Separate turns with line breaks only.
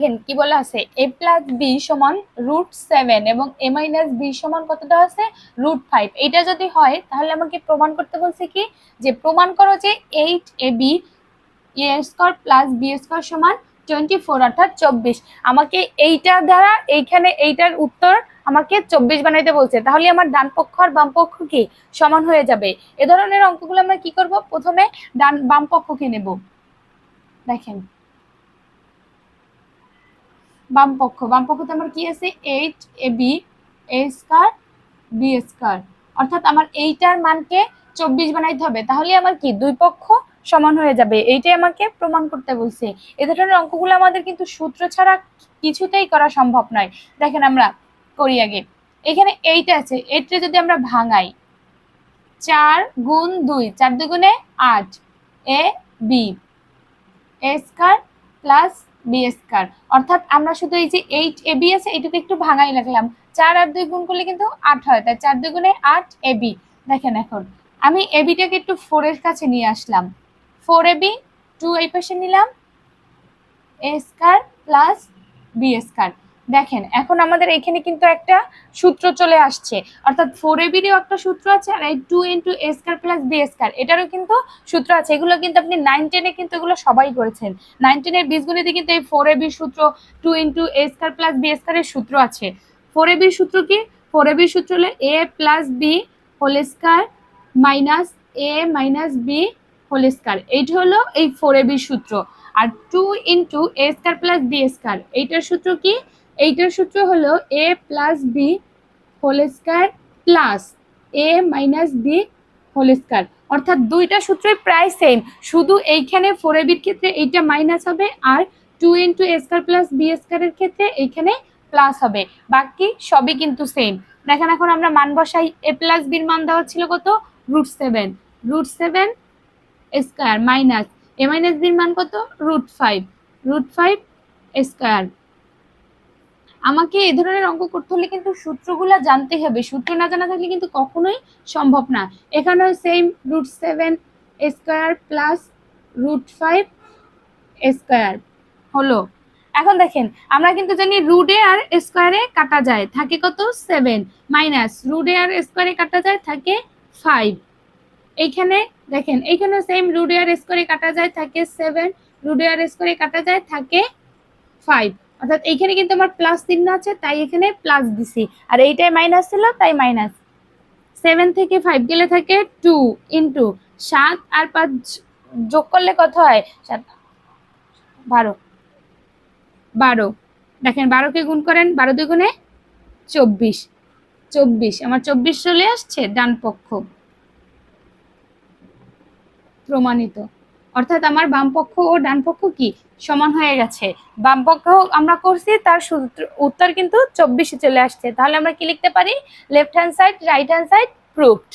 দেখেন কি বলা আছে? এ প্লাস বি সমান রুট সেভেন এবং এ মাইনাস বি সমান কতটা আছে? রুট ফাইভ এইটা যদি হয়, তাহলে আমাকে প্রমাণ করতে বলছে কি? যে প্রমাণ করো যে eight A B A square plus B square সমান টোয়েন্টি ফোর অর্থাৎ চব্বিশ। আমাকে এইটা দ্বারা এইখানে এইটার উত্তর আমাকে চব্বিশ বানাইতে বলছে। তাহলে আমার ডান পক্ষ আর বাম পক্ষ কি? সমান হয়ে যাবে। এ ধরনের অঙ্কগুলো আমরা কি করব? প্রথমে ডান বাম পক্ষকে নেব। দেখেন বাম পক্ষ বাম পক্ষতে আমার কি আছে? Eight A B A square B square অর্থাৎ আমার এইটার মানকে চব্বিশ বানাইতে হবে। তাহলে আমার কি? দুই পক্ষ সমান হয়ে যাবে। এইটাই আমাকে প্রমাণ করতে বলছে। এ ধরনের অঙ্কগুলো আমাদের কিন্তু সূত্র ছাড়া কিছুতেই করা সম্ভব নয়। দেখেন আমরা করি আগে। এখানে এইটা আছে। এইটা যদি আমরা ভাঙাই, চার গুণ দুই, চার দুগুণে আট A B A square plus B square অর্থাৎ আমরা শুধু এই যে এইট এ বি আছে এইটুকু একটু ভাঙাই লাগলাম চার আর দুই গুণ করলে কিন্তু আট হয়, তাই চার দুই গুণে আট এ বি দেখেন এখন, আমি এ বিটাকে একটু ফোরের কাছে নিয়ে আসলাম। ফোর এ বি টু এই পাশে নিলাম A square plus B square দেখেন, এখন আমাদের এখানে কিন্তু একটা সূত্র চলে আসছে। অর্থাৎ ফোর এ বিরও একটা সূত্র আছে আর এই two into A square plus B square এটারও কিন্তু সূত্র আছে। এগুলো কিন্তু আপনি নাইন টেনে কিন্তু এগুলো সবাই করেছেন। নাইন টেনের বীজগণিতে কিন্তু এই ফোর এ বির সূত্র two into A square plus B স্কোয়ারের সূত্র আছে। ফোর এ বির সূত্র কি? ফোর এ বির সূত্র হলো A plus B whole square minus A minus B whole square এইটা হলো এই ফোর এ বির সূত্র। আর two into A square plus B square এইটার সূত্র কি? এইটার সূত্র হলো A plus B whole square plus A minus B whole square অর্থাৎ দুইটা সূত্রই প্রায় সেম শুধু এইখানে ফোর এ বির ক্ষেত্রে এইটা মাইনাস হবে আর two into A square plus B স্কোয়ারের ক্ষেত্রে এইখানে প্লাস হবে। বাকি সবই কিন্তু সেম দেখেন এখন আমরা মান বসাই। এ প্লাস বির মান দেওয়া ছিল কত? Root seven root seven square minus A minus বির মান কত? Root five root five square আমাকে এ ধরনের অঙ্ক করতে হলে কিন্তু সূত্রগুলো জানতে হবে। সূত্র না জানা থাকলে কিন্তু কখনোই সম্ভব না। এখানেও same root seven square plus root five square হলো। এখন দেখেন, আমরা কিন্তু জানি রুডে আর স্কোয়ারে কাটা যায়। থাকে কত? সেভেন মাইনাস রুডে আর স্কোয়ারে কাটা যায়, থাকে ফাইভ এইখানে দেখেন এইখানে সেম রুডে আর স্কোয়ারে কাটা যায়, থাকে সেভেন রুডে আর স্কোয়ারে কাটা যায়, থাকে ফাইভ অর্থাৎ এইখানে কিন্তু আমার প্লাস চিহ্ন আছে, তাই এখানে প্লাস দিছি। আর এইটাই মাইনাস ছিল, তাই মাইনাস সেভেন থেকে ফাইভ গেলে থাকে টু ইন্টু সাত আর পাঁচ যোগ করলে কত হয়? সাত, বারো। বারো। দেখেন, বারোকে গুণ করেন, বারো দুই গুণে চব্বিশ। চব্বিশ, আমার চব্বিশ চলে আসছে ডান পক্ষ প্রমাণিত। অর্থাৎ আমার বাম পক্ষ ও ডান পক্ষ কি? সমান হয়ে গেছে। বাম পক্ষ আমরা করছি, তার সূত্র, উত্তর কিন্তু চব্বিশে চলে আসছে। তাহলে আমরা কি লিখতে পারি? Left hand side right hand side proved